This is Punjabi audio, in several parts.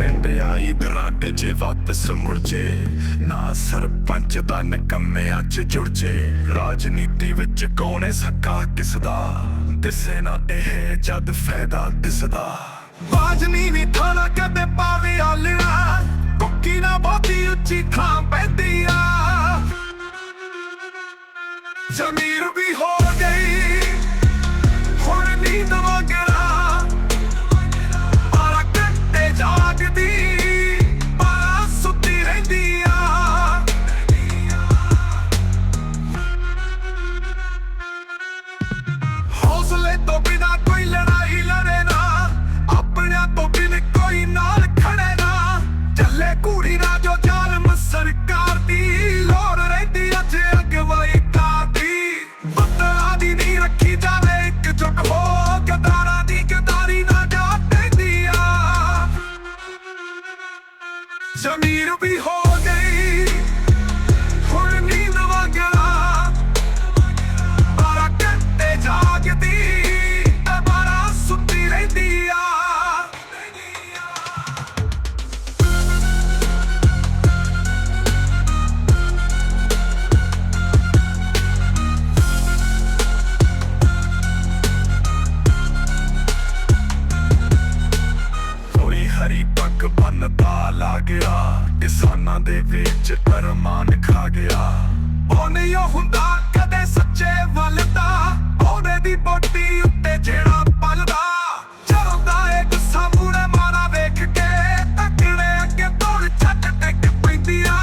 ਪਿੰਡ ਆਈ ਜੇ ਵਾਪਸ ਮੁੜ ਨਾ ਸਰਪੰਚ ਦਾ ਨਕਮੇ ਅੱਜ ਜੁੜ ਜੇ ਰਾਜਨੀਤੀ ਵਿੱਚ ਕੌਣ ਸਕਾ ਸੱਕਾ ਕਿਸ ਦਾ ਦਿਸੇ ਨਾ ਇਹ ਜਦ ਫਾਇਦਾ ਦਿਸਦਾ। ਬਾਜਨੀ ਵੀ ਥਾਣਾ ਕਦੇ ਪਾਵੇ ਆਲਿਆ। ਜ਼ਮੀਰ ਵੀ ਹੋ ਗਈ ਦੇ ਵਿੱਚ ਅਰਮਾਨ ਖਾ ਗਿਆ। ਉਹ ਨਹੀਂ ਉਹ ਹੁੰਦਾ ਕਦੇ ਸੱਚੇ ਵੱਲ ਦਾ। ਉਹਦੇ ਦੀ ਬੋਟੀ ਉੱਤੇ ਜਿਹੜਾ ਪਲਦਾ। ਜਦੋਂ ਦਾ ਇਹ ਗੁੱਸਾ ਮੂਰੇ ਮਾਰਾ ਵੇਖ ਕੇ ਤੱਕੜੇ ਅੱਗੇ ਤੋੜ ਛੱਡ ਟਿਕ ਪੈਂਦੀ ਆ।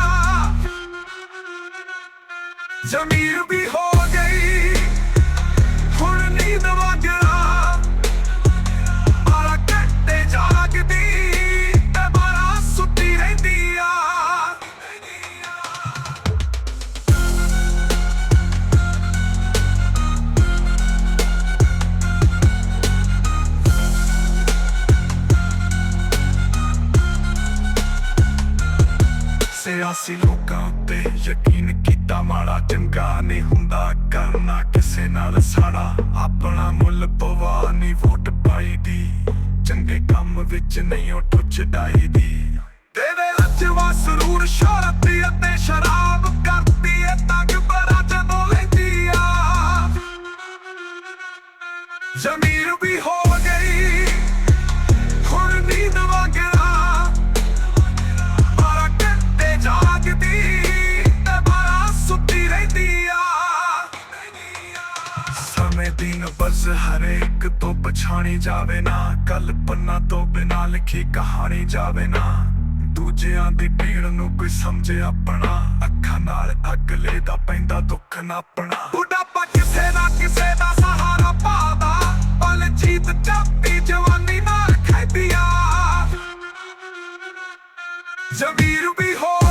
ਜ਼ਮੀਰ ਸਿਆਸੀ ਲੋਕਾਂ ਉੱਤੇ ਯਕੀਨ ਕੀਤਾ ਮਾੜਾ, ਚੰਗਾ ਨਹੀਂ ਹੁੰਦਾ, ਕਰਨਾ ਕਿਸੇ ਨਾਲ ਸਾਡਾ ਆਪਣਾ ਮੁੱਲ ਪਵਾ ਨਹੀਂ ਵੋਟ ਪਾਈ ਦੀ ਚੰਗੇ ਕੰਮ ਵਿੱਚ ਨਹੀਂ ਉਹ ਟੁੱਚ ਡਾਈ ਦੀ ਤੇਰੇ ਲੱਜਵਾ ਸਰੂਰ ਸ਼ੌਹਰਤ ਦਿਨ ਹਰੇਕ ਤੋਂ ਪਛਾਣੀ ਜਾਵੇ ਨਾ ਕਲਪਨਾ ਤੋਂ ਬਿਨਾ ਲਿਖੀ ਕਹਾਣੀ ਜਾਵੇ ਨਾ। ਦੂਜਿਆਂ ਦੀ ਪੀੜ ਨੂੰ ਕੋਈ ਸਮਝੇ ਆਪਣਾ, ਅੱਖਾਂ ਨਾਲ ਅਗਲੇ ਦਾ ਪੈਂਦਾ ਦੁੱਖ ਨਾ ਆਪਣਾ। ਬੁਢਾਪਾ ਕਿਸੇ ਨਾ ਕਿਸੇ ਦਾ ਸਹਾਰਾ ਪਾਦਾ, ਪਲ ਚਾਪੀ ਜਵਾਨੀ ਨਾਲ ਖੈਦੀ ਜ਼ਮੀਰ ਵੀ ਹੋ